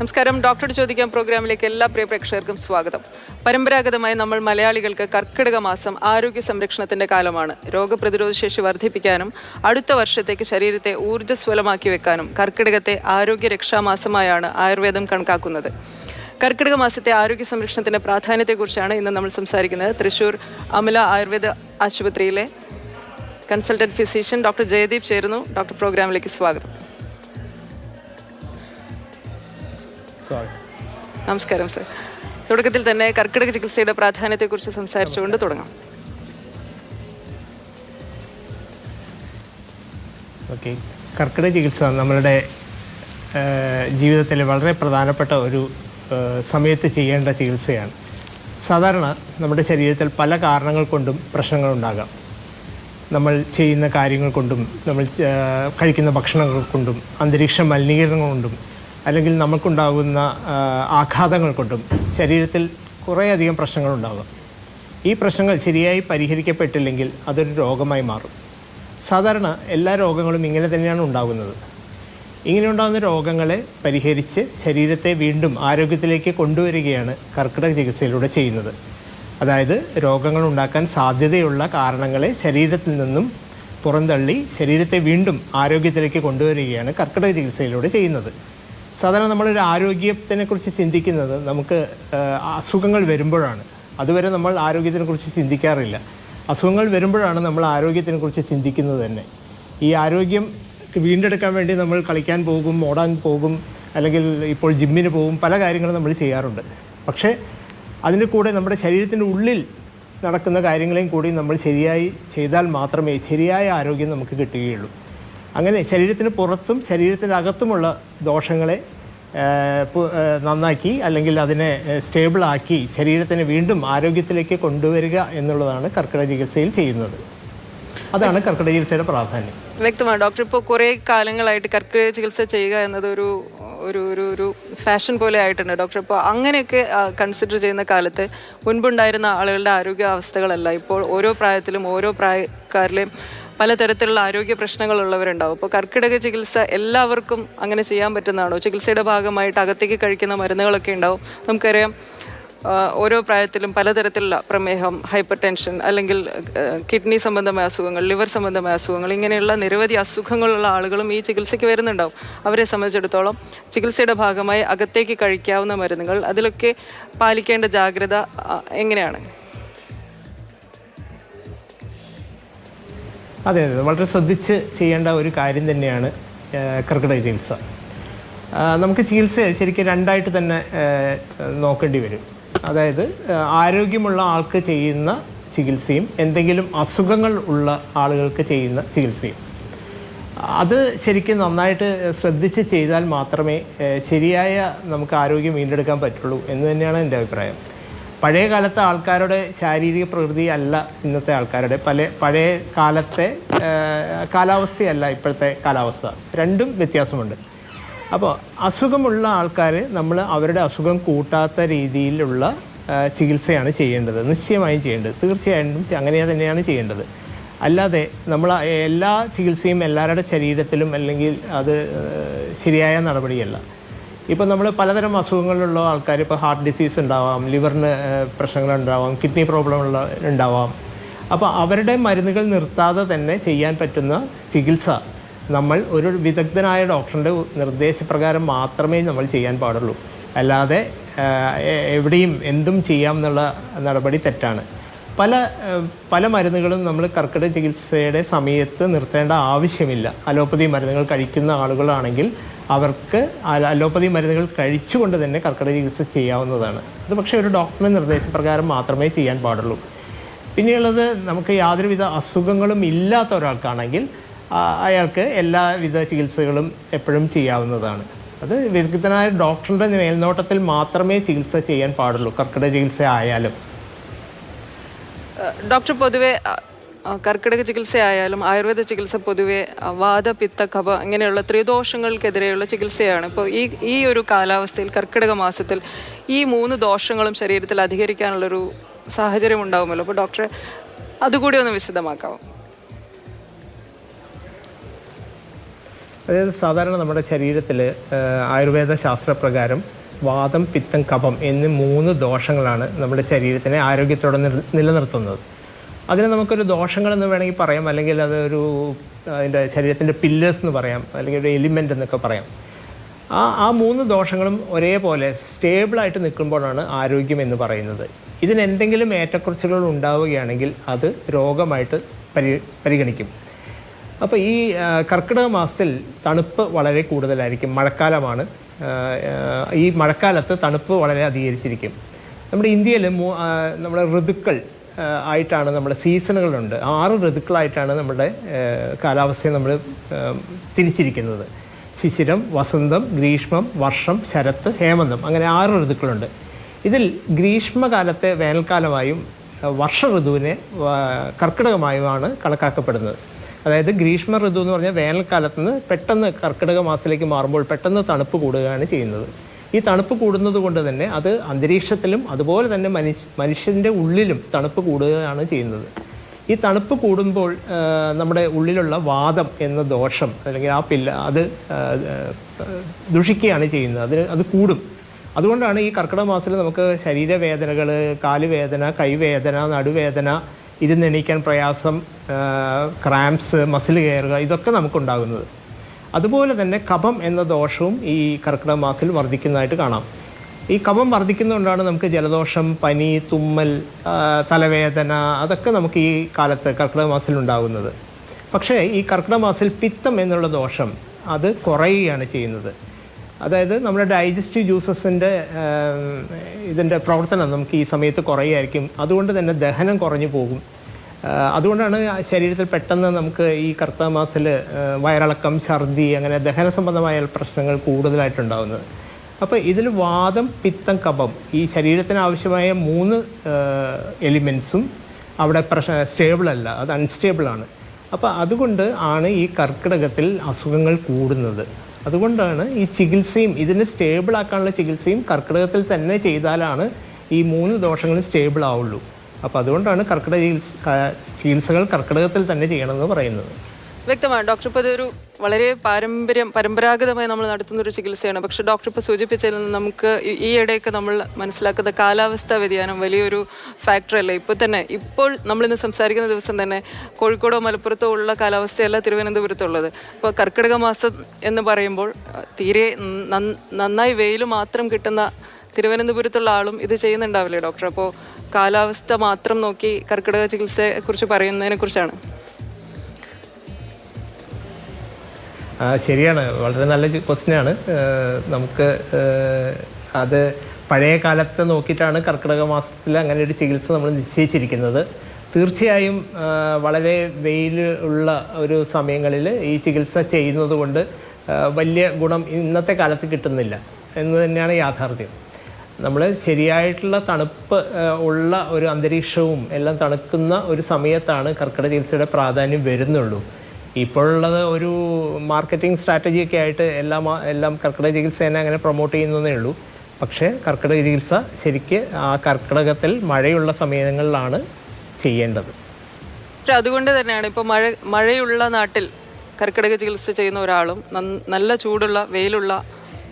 നമസ്കാരം. ഡോക്ടറോട് ചോദിക്കാൻ പ്രോഗ്രാമിലേക്ക് എല്ലാ പ്രിയ പ്രേക്ഷകർക്കും സ്വാഗതം. പരമ്പരാഗതമായി നമ്മൾ മലയാളികൾക്ക് കർക്കിടക മാസം ആരോഗ്യ സംരക്ഷണത്തിന്റെ കാലമാണ്. രോഗപ്രതിരോധ ശേഷി വർദ്ധിപ്പിക്കാനും അടുത്ത വർഷത്തേക്ക് ശരീരത്തെ ഊർജസ്വലമാക്കി വെക്കാനും കർക്കിടകത്തെ ആരോഗ്യ രക്ഷാ മാസമായാണ് ആയുർവേദം കണക്കാക്കുന്നത്. കർക്കിടക മാസത്തെ ആരോഗ്യ സംരക്ഷണത്തിന്റെ പ്രാധാന്യത്തെക്കുറിച്ചാണ് ഇന്ന് നമ്മൾ സംസാരിക്കുന്നത്. തൃശൂർ അമല ആയുർവേദ ആശുപത്രിയിലെ കൺസൾട്ടന്റ് ഫിസിഷ്യൻ ഡോക്ടർ ജയദീപ് ചേരുന്നു. ഡോക്ടർ പ്രോഗ്രാമിലേക്ക് സ്വാഗതം. നമസ്കാരം സർ. തുടക്കത്തിൽ തന്നെ കർക്കിടക ചികിത്സയുടെ പ്രാധാന്യത്തെക്കുറിച്ച് സംസാരിച്ചുകൊണ്ട് തുടങ്ങാം. ഓക്കെ. കർക്കിടക ചികിത്സ നമ്മളുടെ ജീവിതത്തിലെ വളരെ പ്രധാനപ്പെട്ട ഒരു സമയത്ത് ചെയ്യേണ്ട ചികിത്സയാണ്. സാധാരണ നമ്മുടെ ശരീരത്തിൽ പല കാരണങ്ങൾ കൊണ്ടും പ്രശ്നങ്ങൾ ഉണ്ടാകാം. നമ്മൾ ചെയ്യുന്ന കാര്യങ്ങൾ കൊണ്ടും നമ്മൾ കഴിക്കുന്ന ഭക്ഷണങ്ങൾ കൊണ്ടും അന്തരീക്ഷ മലിനീകരണം കൊണ്ടും അല്ലെങ്കിൽ നമുക്കുണ്ടാകുന്ന ആഘാതങ്ങൾ കൊണ്ടും ശരീരത്തിൽ കുറേയധികം പ്രശ്നങ്ങളുണ്ടാകും. ഈ പ്രശ്നങ്ങൾ ശരിയായി പരിഹരിക്കപ്പെട്ടില്ലെങ്കിൽ അതൊരു രോഗമായി മാറും. സാധാരണ എല്ലാ രോഗങ്ങളും ഇങ്ങനെ തന്നെയാണ് ഉണ്ടാകുന്നത്. ഇങ്ങനെ ഉണ്ടാകുന്ന രോഗങ്ങളെ പരിഹരിച്ച് ശരീരത്തെ വീണ്ടും ആരോഗ്യത്തിലേക്ക് കൊണ്ടുവരികയാണ് കർക്കിടക ചികിത്സയിലൂടെ ചെയ്യുന്നത്. അതായത് രോഗങ്ങൾ ഉണ്ടാക്കാൻ സാധ്യതയുള്ള കാരണങ്ങളെ ശരീരത്തിൽ നിന്നും പുറന്തള്ളി ശരീരത്തെ വീണ്ടും ആരോഗ്യത്തിലേക്ക് കൊണ്ടുവരികയാണ് കർക്കിടക ചികിത്സയിലൂടെ ചെയ്യുന്നത്. സാധാരണ നമ്മളൊരു ആരോഗ്യത്തിനെക്കുറിച്ച് ചിന്തിക്കുന്നത് നമുക്ക് അസുഖങ്ങൾ വരുമ്പോഴാണ്. അതുവരെ നമ്മൾ ആരോഗ്യത്തിനെക്കുറിച്ച് ചിന്തിക്കാറില്ല. അസുഖങ്ങൾ വരുമ്പോഴാണ് നമ്മൾ ആരോഗ്യത്തിനെക്കുറിച്ച് ചിന്തിക്കുന്നത് തന്നെ. ഈ ആരോഗ്യം വീണ്ടെടുക്കാൻ വേണ്ടി നമ്മൾ കളിക്കാൻ പോകും ഓടാൻ പോകും അല്ലെങ്കിൽ ഇപ്പോൾ ജിമ്മിന് പോകും പല കാര്യങ്ങളും നമ്മൾ ചെയ്യാറുണ്ട്. പക്ഷേ അതിന്റെ കൂടെ നമ്മുടെ ശരീരത്തിന്റെ ഉള്ളിൽ നടക്കുന്ന കാര്യങ്ങളെയും കൂടി നമ്മൾ ശരിയായി ചെയ്താൽ മാത്രമേ ശരിയായ ആരോഗ്യം നമുക്ക് കിട്ടുകയുള്ളൂ. അങ്ങനെ ശരീരത്തിന് പുറത്തും ശരീരത്തിനകത്തുമുള്ള ദോഷങ്ങളെ ആ, പു- ആ, നന്നാക്കി അല്ലെങ്കിൽ അതിനെ സ്റ്റേബിളാക്കി ശരീരത്തിനെ വീണ്ടും ആരോഗ്യത്തിലേക്ക് കൊണ്ടുവരിക എന്നുള്ളതാണ് കർക്കിടക ചികിത്സയിൽ ചെയ്യുന്നത്. അതാണ് കർക്കിടക ചികിത്സയുടെ പ്രാധാന്യം. വ്യക്തമാണ്. ഡോക്ടർ ഇപ്പോൾ കുറേ കാലങ്ങളായിട്ട് കർക്കിടക ചികിത്സ ചെയ്യുക എന്നത് ഒരു ഒരു ഒരു ഒരു ഫാഷൻ പോലെ ആയിട്ടുണ്ട്. ഡോക്ടർ ഇപ്പോൾ അങ്ങനെയൊക്കെ കൺസിഡർ ചെയ്യുന്ന കാലത്ത് മുൻപുണ്ടായിരുന്ന ആളുകളുടെ ആരോഗ്യ അവസ്ഥകളല്ല ഇപ്പോൾ ഓരോ പ്രായത്തിലും ഓരോ പ്രായക്കാരിലെയും പലതരത്തിലുള്ള ആരോഗ്യ പ്രശ്നങ്ങളുള്ളവരുണ്ടാവും. അപ്പോൾ കർക്കിടക ചികിത്സ എല്ലാവർക്കും അങ്ങനെ ചെയ്യാൻ പറ്റുന്നതാണോ? ചികിത്സയുടെ ഭാഗമായിട്ട് അകത്തേക്ക് കഴിക്കുന്ന മരുന്നുകളൊക്കെ ഉണ്ടാവും. നമുക്കറിയാം ഓരോ പ്രായത്തിലും പലതരത്തിലുള്ള പ്രമേഹം ഹൈപ്പർ ടെൻഷൻ അല്ലെങ്കിൽ കിഡ്നി സംബന്ധമായ അസുഖങ്ങൾ ലിവർ സംബന്ധമായ അസുഖങ്ങൾ ഇങ്ങനെയുള്ള നിരവധി അസുഖങ്ങളുള്ള ആളുകളും ഈ ചികിത്സയ്ക്ക് വരുന്നുണ്ടാവും. അവരെ സംബന്ധിച്ചിടത്തോളം ചികിത്സയുടെ ഭാഗമായി അകത്തേക്ക് കഴിക്കാവുന്ന മരുന്നുകൾ അതിലൊക്കെ പാലിക്കേണ്ട ജാഗ്രത എങ്ങനെയാണ്? അതെ അതെ. വളരെ ശ്രദ്ധിച്ച് ചെയ്യേണ്ട ഒരു കാര്യം തന്നെയാണ് കർക്കിടക ചികിത്സ. നമുക്ക് ചികിത്സ ശരിക്കും രണ്ടായിട്ട് തന്നെ നോക്കേണ്ടി വരും. അതായത് ആരോഗ്യമുള്ള ആൾക്ക് ചെയ്യുന്ന ചികിത്സയും എന്തെങ്കിലും അസുഖങ്ങൾ ഉള്ള ആളുകൾക്ക് ചെയ്യുന്ന ചികിത്സയും. അത് ശരിക്കും നന്നായിട്ട് ശ്രദ്ധിച്ച് ചെയ്താൽ മാത്രമേ ശരിയായ നമുക്ക് ആരോഗ്യം വീണ്ടെടുക്കാൻ പറ്റുള്ളൂ എന്ന് തന്നെയാണ് എന്റെ അഭിപ്രായം. പഴയ കാലത്തെ ആൾക്കാരുടെ ശാരീരിക പ്രകൃതി അല്ല ഇന്നത്തെ ആൾക്കാരുടെ. പല പഴയ കാലത്തെ കാലാവസ്ഥയല്ല ഇപ്പോഴത്തെ കാലാവസ്ഥ. രണ്ടും വ്യത്യാസമുണ്ട്. അപ്പോൾ അസുഖമുള്ള ആൾക്കാർ നമ്മൾ അവരുടെ അസുഖം കൂട്ടാത്ത രീതിയിലുള്ള ചികിത്സയാണ് ചെയ്യേണ്ടത്. നിശ്ചയമായും ചെയ്യേണ്ടത്. തീർച്ചയായിട്ടും അങ്ങനെ തന്നെയാണ് ചെയ്യേണ്ടത്. അല്ലാതെ നമ്മൾ എല്ലാ ചികിത്സയും എല്ലാവരുടെ ശരീരത്തിലും അല്ലെങ്കിൽ അത് ശരിയായ നടപടിയല്ല. ഇപ്പോൾ നമ്മൾ പലതരം അസുഖങ്ങളുള്ള ആൾക്കാർ ഇപ്പോൾ ഹാർട്ട് ഡിസീസ് ഉണ്ടാവാം ലിവറിന് പ്രശ്നങ്ങൾ ഉണ്ടാവാം കിഡ്നി പ്രോബ്ലം ഉള്ള ഉണ്ടാവാം. അപ്പോൾ അവരുടെ മരുന്നുകൾ നിർത്താതെ തന്നെ ചെയ്യാൻ പറ്റുന്ന ചികിത്സ നമ്മൾ ഒരു വിദഗ്ധനായ ഡോക്ടറിന്റെ നിർദ്ദേശപ്രകാരം മാത്രമേ നമ്മൾ ചെയ്യാൻ പാടുള്ളൂ. അല്ലാതെ എവിടെയും എന്തും ചെയ്യാം എന്നുള്ള നടപടി തെറ്റാണ്. പല പല മരുന്നുകളും നമ്മൾ കർക്കിടക ചികിത്സയുടെ സമയത്ത് നിർത്തേണ്ട ആവശ്യമില്ല. അലോപ്പതി മരുന്നുകൾ കഴിക്കുന്ന ആളുകളാണെങ്കിൽ അവർക്ക് അലോപ്പതി മരുന്നുകൾ കഴിച്ചുകൊണ്ട് തന്നെ കർക്കിടക ചികിത്സ ചെയ്യാവുന്നതാണ്. അത് പക്ഷേ ഒരു ഡോക്ടറുടെ നിർദ്ദേശപ്രകാരം മാത്രമേ ചെയ്യാൻ പാടുള്ളൂ. പിന്നെയുള്ളത് നമുക്ക് യാതൊരുവിധ അസുഖങ്ങളും ഇല്ലാത്ത ഒരാൾക്കാണെങ്കിൽ അയാൾക്ക് എല്ലാവിധ ചികിത്സകളും എപ്പോഴും ചെയ്യാവുന്നതാണ്. അത് വിദഗ്ധനായ ഡോക്ടറുടെ മേൽനോട്ടത്തിൽ മാത്രമേ ചികിത്സ ചെയ്യാൻ പാടുള്ളൂ കർക്കിടക ചികിത്സ ആയാലും. ഡോക്ടർ പൊതുവെ കർക്കിടക ചികിത്സ കർക്കിടക ചികിത്സയായാലും ആയുർവേദ ചികിത്സ പൊതുവെ വാദ പിത്ത കഫ ഇങ്ങനെയുള്ള ത്രിദോഷങ്ങൾക്കെതിരെയുള്ള ചികിത്സയാണ്. ഇപ്പോൾ ഈ ഈ ഒരു കാലാവസ്ഥയിൽ കർക്കിടക മാസത്തിൽ ഈ മൂന്ന് ദോഷങ്ങളും ശരീരത്തിൽ അധികരിക്കാനുള്ളൊരു സാഹചര്യം ഉണ്ടാവുമല്ലോ അപ്പോൾ ഡോക്ടറെ അതുകൂടി ഒന്ന് വിശദമാക്കാമോ അതായത് സാധാരണ നമ്മുടെ ശരീരത്തിൽ ആയുർവേദ ശാസ്ത്രപ്രകാരം വാദം പിത്തം കഫം എന്നീ മൂന്ന് ദോഷങ്ങളാണ് നമ്മുടെ ശരീരത്തിനെ ആരോഗ്യത്തോടെ നിലനിർത്തുന്നത്. അതിന് നമുക്കൊരു ദോഷങ്ങളെന്ന് വേണമെങ്കിൽ പറയാം. അല്ലെങ്കിൽ അതൊരു അതിന്റെ ശരീരത്തിന്റെ പില്ലേഴ്സ് എന്ന് പറയാം. അല്ലെങ്കിൽ ഒരു എലിമെന്റ് എന്നൊക്കെ പറയാം. ആ ആ മൂന്ന് ദോഷങ്ങളും ഒരേപോലെ സ്റ്റേബിളായിട്ട് നിൽക്കുമ്പോഴാണ് ആരോഗ്യം എന്ന് പറയുന്നത്. ഇതിന് എന്തെങ്കിലും ഏറ്റക്കുറച്ചിലുകൾ ഉണ്ടാവുകയാണെങ്കിൽ അത് രോഗമായിട്ട് പരി പരിഗണിക്കും. അപ്പോൾ ഈ കർക്കിടക മാസത്തിൽ തണുപ്പ് വളരെ കൂടുതലായിരിക്കും. മഴക്കാലമാണ്. ഈ മഴക്കാലത്ത് തണുപ്പ് വളരെ അധികരിച്ചിരിക്കും. നമ്മുടെ ഇന്ത്യയിൽ നമ്മുടെ ഋതുക്കൾ ആയിട്ടാണ് നമ്മുടെ സീസണുകളുണ്ട്. ആറ് ഋതുക്കളായിട്ടാണ് നമ്മുടെ കാലാവസ്ഥയെ നമ്മൾ തിരിച്ചിരിക്കുന്നത്. ശിശിരം വസന്തം ഗ്രീഷ്മം വർഷം ശരത്ത് ഹേമന്തം അങ്ങനെ ആറ് ഋതുക്കളുണ്ട്. ഇതിൽ ഗ്രീഷ്മകാലത്തെ വേനൽക്കാലമായും വർഷ ഋതുവിനെ കർക്കിടകമായുമാണ് കണക്കാക്കപ്പെടുന്നത്. അതായത് ഗ്രീഷ്മ ഋതു എന്ന് പറഞ്ഞാൽ വേനൽക്കാലത്ത് നിന്ന് പെട്ടെന്ന് കർക്കിടക മാസത്തിലേക്ക് മാറുമ്പോൾ പെട്ടെന്ന് തണുപ്പ് കൂടുകയാണ് ചെയ്യുന്നത്. ഈ തണുപ്പ് കൂടുന്നത് കൊണ്ട് തന്നെ അത് അന്തരീക്ഷത്തിലും അതുപോലെ തന്നെ മനുഷ്യ മനുഷ്യന്റെ ഉള്ളിലും തണുപ്പ് കൂടുകയാണ് ചെയ്യുന്നത്. ഈ തണുപ്പ് കൂടുമ്പോൾ നമ്മുടെ ഉള്ളിലുള്ള വാദം എന്ന ദോഷം അല്ലെങ്കിൽ ആ പില്ല അത് ദുഷിക്കുകയാണ് ചെയ്യുന്നത്. അതിന് അത് കൂടും. അതുകൊണ്ടാണ് ഈ കർക്കിടക മാസത്തിൽ നമുക്ക് ശരീരവേദനകൾ കാലുവേദന കൈവേദന നടുവേദന ഇരുന്നെണീക്കാൻ പ്രയാസം ക്രാംസ് മസിൽ കയറുക ഇതൊക്കെ നമുക്കുണ്ടാകുന്നത്. അതുപോലെ തന്നെ കഫം എന്ന ദോഷവും ഈ കർക്കിടക മാസത്തിൽ വർദ്ധിക്കുന്നതായിട്ട് കാണാം. ഈ കഫം വർദ്ധിക്കുന്നതുകൊണ്ടാണ് നമുക്ക് ജലദോഷം പനി തുമ്മൽ തലവേദന അതൊക്കെ നമുക്ക് ഈ കാലത്ത് കർക്കിടക മാസത്തിൽ ഉണ്ടാകുന്നത്. പക്ഷേ ഈ കർക്കിടക മാസത്തിൽ പിത്തം എന്നുള്ള ദോഷം അത് കുറയുകയാണ് ചെയ്യുന്നത്. അതായത് നമ്മുടെ ഡൈജസ്റ്റീവ് ജ്യൂസസിന്റെ ഇതിന്റെ പ്രവർത്തനം നമുക്ക് ഈ സമയത്ത് കുറയായിരിക്കും. അതുകൊണ്ട് തന്നെ ദഹനം കുറഞ്ഞു പോകും. അതുകൊണ്ടാണ് ശരീരത്തിൽ പെട്ടെന്ന് നമുക്ക് ഈ കറുത്ത മാസത്തിൽ വയറിളക്കം ഛർദി അങ്ങനെ ദഹന സംബന്ധമായ പ്രശ്നങ്ങൾ കൂടുതലായിട്ടുണ്ടാകുന്നത് അപ്പോൾ ഇതിൽ വാദം പിത്തം കപം ഈ ശരീരത്തിന് ആവശ്യമായ മൂന്ന് എലിമെൻസും അവിടെ പ്രശ്ന സ്റ്റേബിൾ അല്ല അത് അൺസ്റ്റേബിളാണ് അപ്പോൾ അതുകൊണ്ട് ആണ് ഈ കർക്കിടകത്തിൽ അസുഖങ്ങൾ കൂടുന്നത്. അതുകൊണ്ടാണ് ഈ ചികിത്സയും ഇതിനെ സ്റ്റേബിൾ ആക്കാനുള്ള ചികിത്സയും കർക്കിടകത്തിൽ തന്നെ ചെയ്താലാണ് ഈ മൂന്ന് ദോഷങ്ങളും സ്റ്റേബിൾ ആവുള്ളൂ. അപ്പോൾ അതുകൊണ്ടാണ് കർക്കിടക ചികിത്സ ചികിത്സകൾ കർക്കിടകത്തിൽ തന്നെ ചെയ്യണമെന്ന് പറയുന്നത്. വ്യക്തമാണ്. ഡോക്ടർ ഇപ്പോൾ ഇതൊരു വളരെ പാരമ്പര്യം പരമ്പരാഗതമായി നമ്മൾ നടത്തുന്ന ഒരു ചികിത്സയാണ്. പക്ഷേ ഡോക്ടർ ഇപ്പോൾ സൂചിപ്പിച്ചതിൽ നിന്ന് നമുക്ക് ഈ- ഇടയൊക്കെ ഇടയ്ക്ക് നമ്മൾ മനസ്സിലാക്കുന്ന കാലാവസ്ഥാ വ്യതിയാനം വലിയൊരു ഫാക്ടറല്ലേ ഇപ്പോൾ തന്നെ ഇപ്പോൾ നമ്മളിന്ന് സംസാരിക്കുന്ന ദിവസം തന്നെ കോഴിക്കോടോ മലപ്പുറത്തോ ഉള്ള കാലാവസ്ഥയല്ല തിരുവനന്തപുരത്തുള്ളത്. ഇപ്പോൾ കർക്കിടക മാസം എന്ന് പറയുമ്പോൾ തീരെ നന്നായി വെയിൽ മാത്രം കിട്ടുന്ന തിരുവനന്തപുരത്തുള്ള ആളും ഇത് ചെയ്യുന്നുണ്ടാവില്ലേ ഡോക്ടർ? അപ്പോൾ കാലാവസ്ഥ മാത്രം നോക്കി കർക്കിടക ചികിത്സയെക്കുറിച്ച് പറയുന്നതിനെ ശരിയാണ്. വളരെ നല്ല ക്വസ്റ്റ്യനാണ് നമുക്ക് അത് പഴയ കാലത്തെ നോക്കിയിട്ടാണ് കർക്കിടക മാസത്തിൽ അങ്ങനെ ഒരു ചികിത്സ നമ്മൾ നിശ്ചയിച്ചിരിക്കുന്നത്. തീർച്ചയായും വളരെ വെയിൽ ഉള്ള ഒരു സമയങ്ങളിൽ ഈ ചികിത്സ ചെയ്യുന്നത് കൊണ്ട് വലിയ ഗുണം ഇന്നത്തെ കാലത്ത് കിട്ടുന്നില്ല. എന്ന് തന്നെയാണ് യാഥാർത്ഥ്യം. നമ്മൾ ശരിയായിട്ടുള്ള തണുപ്പ് ഉള്ള ഒരു അന്തരീക്ഷവും എല്ലാം തണുക്കുന്ന ഒരു സമയത്താണ് കർക്കിടക ചികിത്സയുടെ പ്രാധാന്യം വരുന്നുള്ളൂ. ഇപ്പോഴുള്ളത് ഒരു മാർക്കറ്റിംഗ് സ്ട്രാറ്റജി ഒക്കെ ആയിട്ട് എല്ലാം എല്ലാം കർക്കിടക ചികിത്സേനെ അങ്ങനെ പ്രൊമോട്ട് ചെയ്യുന്നതേ ഉള്ളൂ. പക്ഷേ കർക്കിടക ചികിത്സ ശരിക്ക് ആ കർക്കിടകത്തിൽ മഴയുള്ള സമയങ്ങളിലാണ് ചെയ്യേണ്ടത്. പക്ഷെ അതുകൊണ്ട് തന്നെയാണ് ഇപ്പോൾ മഴ മഴയുള്ള നാട്ടിൽ കർക്കിടക ചികിത്സ ചെയ്യുന്ന ഒരാളും നല്ല ചൂടുള്ള വെയിലുള്ള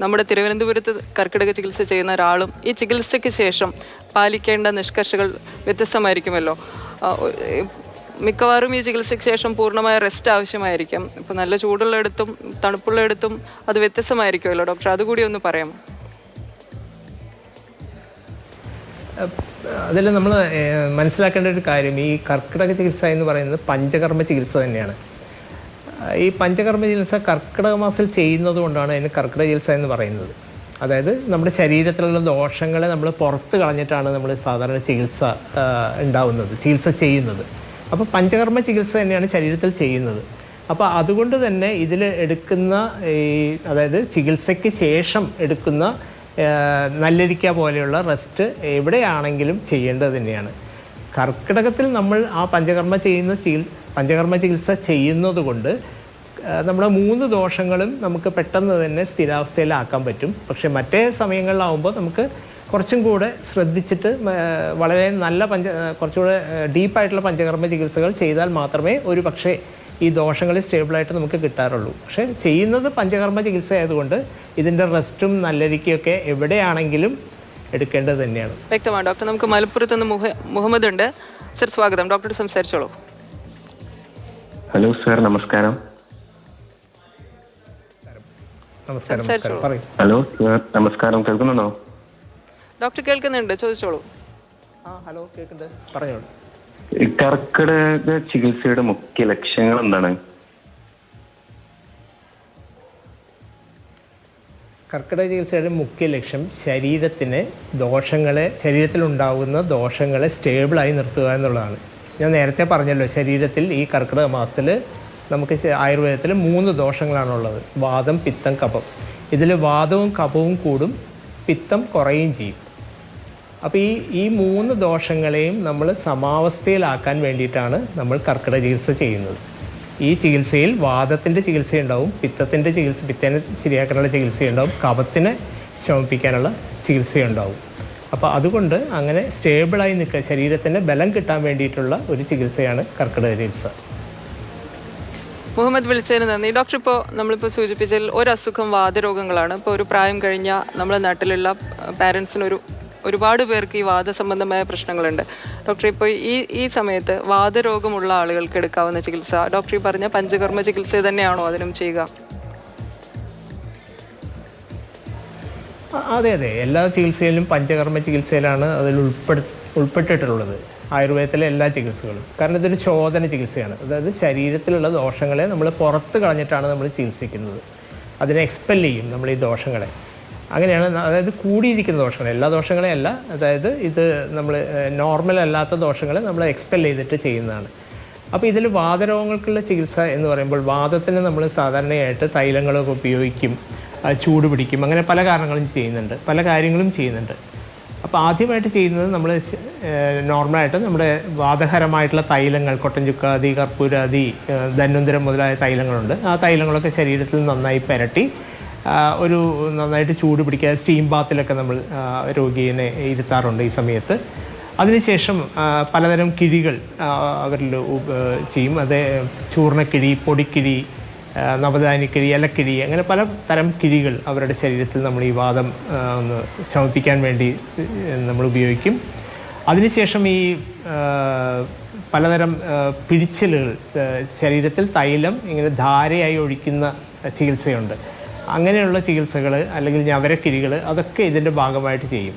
നമ്മുടെ തിരുവനന്തപുരത്ത് കർക്കിടക ചികിത്സ ചെയ്യുന്ന ഒരാളും ഈ ചികിത്സയ്ക്ക് ശേഷം പാലിക്കേണ്ട നിഷ്കർഷകൾ വ്യത്യസ്തമായിരിക്കുമല്ലോ. മിക്കവാറും ഈ ചികിത്സയ്ക്ക് ശേഷം പൂർണമായ റെസ്റ്റ് ആവശ്യമായിരിക്കും. ഇപ്പോൾ നല്ല ചൂടുള്ളയിടത്തും തണുപ്പുള്ളയിടത്തും അത് വ്യത്യസ്തമായിരിക്കുമല്ലോ ഡോക്ടർ അതുകൂടി ഒന്ന് പറയാമോ? അതിൽ നമ്മൾ മനസ്സിലാക്കേണ്ട ഒരു കാര്യം. ഈ കർക്കിടക ചികിത്സ എന്ന് പറയുന്നത് പഞ്ചകർമ്മ ചികിത്സ തന്നെയാണ്. ഈ പഞ്ചകർമ്മ ചികിത്സ കർക്കിടക മാസത്തിൽ ചെയ്യുന്നത് കൊണ്ടാണ് അതിന് കർക്കിടക ചികിത്സ എന്ന് പറയുന്നത്. അതായത് നമ്മുടെ ശരീരത്തിലുള്ള ദോഷങ്ങളെ നമ്മൾ പുറത്ത് കളഞ്ഞിട്ടാണ് നമ്മൾ സാധാരണ ചികിത്സ ഉണ്ടാവുന്നത് ചികിത്സ ചെയ്യുന്നത്. അപ്പോൾ പഞ്ചകർമ്മ ചികിത്സ തന്നെയാണ് ശരീരത്തിൽ ചെയ്യുന്നത്. അപ്പോൾ അതുകൊണ്ട് തന്നെ ഇതിൽ എടുക്കുന്ന ഈ അതായത് ചികിത്സയ്ക്ക് ശേഷം എടുക്കുന്ന നല്ലിരിക്ക പോലെയുള്ള റെസ്റ്റ് എവിടെയാണെങ്കിലും ചെയ്യേണ്ടത് തന്നെയാണ്. കർക്കിടകത്തിൽ നമ്മൾ ആ പഞ്ചകർമ്മ ചെയ്യുന്ന ചികിൽ പഞ്ചകർമ്മ ചികിത്സ ചെയ്യുന്നത് കൊണ്ട് നമ്മുടെ മൂന്ന് ദോഷങ്ങളും നമുക്ക് പെട്ടെന്ന് തന്നെ സ്ഥിരാവസ്ഥയിലാക്കാൻ പറ്റും. പക്ഷേ മറ്റേ സമയങ്ങളിലാവുമ്പോൾ നമുക്ക് കുറച്ചും കൂടെ ശ്രദ്ധിച്ചിട്ട് വളരെ നല്ല പഞ്ച കുറച്ചുകൂടെ ഡീപ്പായിട്ടുള്ള പഞ്ചകർമ്മ ചികിത്സകൾ ചെയ്താൽ മാത്രമേ ഒരു പക്ഷേ ഈ ദോഷങ്ങൾ സ്റ്റേബിളായിട്ട് നമുക്ക് കിട്ടാറുള്ളൂ. പക്ഷേ ചെയ്യുന്നത് പഞ്ചകർമ്മ ചികിത്സ ആയതുകൊണ്ട് ഇതിന്റെ റെസ്റ്റും നല്ലരിക്കൊക്കെ എവിടെയാണെങ്കിലും എടുക്കേണ്ടത് തന്നെയാണ്. വ്യക്തമാണ്. ഡോക്ടർ നമുക്ക് മലപ്പുറത്ത് നിന്ന് മുഹ മുഹമ്മദ് ഉണ്ട് സർ സ്വാഗതം. ഡോക്ടർ സംസാരിച്ചോളൂ. ഹലോ സാർ നമസ്കാരം. നമസ്കാരം ഹലോ സാർ നമസ്കാരം. കേൾക്കുന്നുണ്ടോ? ഡോക്ടർ കേൾക്കുന്നുണ്ട് ചോദിച്ചോളൂ. ആ ഹലോ കേൾക്കുന്നുണ്ട്. പറഞ്ഞോളൂ കർക്കിടക ചികിത്സയുടെ മുഖ്യ ലക്ഷ്യങ്ങൾ എന്താണ്? കർക്കിടക ചികിത്സയുടെ മുഖ്യ ലക്ഷ്യം ശരീരത്തിന് ദോഷങ്ങളെ ശരീരത്തിലുണ്ടാകുന്ന ദോഷങ്ങളെ സ്റ്റേബിളായി നിർത്തുക എന്നുള്ളതാണ്. ഞാൻ നേരത്തെ പറഞ്ഞല്ലോ ശരീരത്തിൽ ഈ കർക്കിടക മാസത്തിൽ നമുക്ക് ആയുർവേദത്തിൽ മൂന്ന് ദോഷങ്ങളാണുള്ളത്. വാദം പിത്തം കഫം. ഇതിൽ വാദവും കപവും കൂടും പിത്തം കുറയുകയും ചെയ്യും. അപ്പോൾ ഈ ഈ മൂന്ന് ദോഷങ്ങളെയും നമ്മൾ സമാവസ്ഥയിലാക്കാൻ വേണ്ടിയിട്ടാണ് നമ്മൾ കർക്കിടക ചികിത്സ ചെയ്യുന്നത്. ഈ ചികിത്സയിൽ വാദത്തിന്റെ ചികിത്സയുണ്ടാവും പിത്തത്തിന്റെ ചികിത്സ പിത്തനെ ശരിയാക്കാനുള്ള ചികിത്സയുണ്ടാവും കഫത്തിനെ ശമിപ്പിക്കാനുള്ള ചികിത്സയുണ്ടാവും. അപ്പോൾ അതുകൊണ്ട് അങ്ങനെ സ്റ്റേബിളായി നിൽക്കുക ശരീരത്തിന് ബലം കിട്ടാൻ വേണ്ടിയിട്ടുള്ള ഒരു ചികിത്സയാണ് കർക്കിടക ചികിത്സ. മുഹമ്മദ് വിളിച്ചതിന് നന്ദി. ഡോക്ടർ ഇപ്പോൾ നമ്മളിപ്പോൾ സൂചിപ്പിച്ചതിൽ ഒരു അസുഖം വാതരോഗങ്ങളാണ് ഇപ്പോൾ ഒരു പ്രായം കഴിഞ്ഞ നമ്മുടെ നാട്ടിലുള്ള പാരൻസിനൊരു ഒരുപാട് പേർക്ക് ഈ വാദ സംബന്ധമായ പ്രശ്നങ്ങളുണ്ട്. ഡോക്ടർ ഇപ്പോൾ ഈ ഈ സമയത്ത് വാദരോഗമുള്ള ആളുകൾക്ക് എടുക്കാവുന്ന ചികിത്സ ഡോക്ടർ ഈ പറഞ്ഞ പഞ്ചകർമ്മ ചികിത്സ തന്നെയാണോ അതിനും ചെയ്യുക? അതെ അതെ. എല്ലാ ചികിത്സയിലും പഞ്ചകർമ്മ ചികിത്സയിലാണ് അതിൽ ഉൾപ്പെടു ഉൾപ്പെട്ടിട്ടുള്ളത്. ആയുർവേദത്തിലെ എല്ലാ ചികിത്സകളും. കാരണം ഇതൊരു ശോധന ചികിത്സയാണ്. അതായത് ശരീരത്തിലുള്ള ദോഷങ്ങളെ നമ്മൾ പുറത്ത് കളഞ്ഞിട്ടാണ് നമ്മൾ ചികിത്സിക്കുന്നത്. അതിനെ എക്സ്പെൽ ചെയ്യും നമ്മൾ ഈ ദോഷങ്ങളെ. അങ്ങനെയാണ് അതായത് കൂടിയിരിക്കുന്ന ദോഷങ്ങൾ. എല്ലാ ദോഷങ്ങളെ അല്ല അതായത് ഇത് നമ്മൾ നോർമൽ അല്ലാത്ത ദോഷങ്ങളെ നമ്മൾ എക്സ്പെൽ ചെയ്തിട്ട് ചെയ്യുന്നതാണ്. അപ്പോൾ ഇതിൽ വാതരോഗങ്ങൾക്കുള്ള ചികിത്സ എന്ന് പറയുമ്പോൾ വാദത്തിന് നമ്മൾ സാധാരണയായിട്ട് തൈലങ്ങളൊക്കെ ഉപയോഗിക്കും ചൂട് പിടിക്കും അങ്ങനെ പല കാരണങ്ങളും ചെയ്യുന്നുണ്ട് പല കാര്യങ്ങളും ചെയ്യുന്നുണ്ട്. അപ്പോൾ ആദ്യമായിട്ട് ചെയ്യുന്നത് നമ്മൾ നോർമലായിട്ട് നമ്മുടെ വാദഹരമായിട്ടുള്ള തൈലങ്ങൾ കൊട്ടഞ്ചുക്കാതി കർപ്പൂരാതി ധന്വന്തരം മുതലായ തൈലങ്ങളുണ്ട്. ആ തൈലങ്ങളൊക്കെ ശരീരത്തിൽ നന്നായി പുരട്ടി ഒരു നന്നായിട്ട് ചൂട് പിടിക്കുക സ്റ്റീം ബാത്തിലൊക്കെ നമ്മൾ രോഗീനെ ഇരുത്താറുണ്ട് ഈ സമയത്ത്. അതിനുശേഷം പലതരം കിഴികൾ അവരിൽ ചെയ്യും. അത് ചൂർണക്കിഴി പൊടിക്കിഴി നവധാനിക്കിഴി ഇലക്കിഴി അങ്ങനെ പല തരം കിഴികൾ അവരുടെ ശരീരത്തിൽ നമ്മൾ ഈ വാദം ഒന്ന് ശമിപ്പിക്കാൻ വേണ്ടി നമ്മൾ ഉപയോഗിക്കും. അതിനുശേഷം ഈ പലതരം പിഴിച്ചിലുകൾ ശരീരത്തിൽ തൈലം ഇങ്ങനെ ധാരയായി ഒഴിക്കുന്ന ചികിത്സയുണ്ട്. അങ്ങനെയുള്ള ചികിത്സകൾ അല്ലെങ്കിൽ ഞവരക്കിരികൾ അതൊക്കെ ഇതിന്റെ ഭാഗമായിട്ട് ചെയ്യും.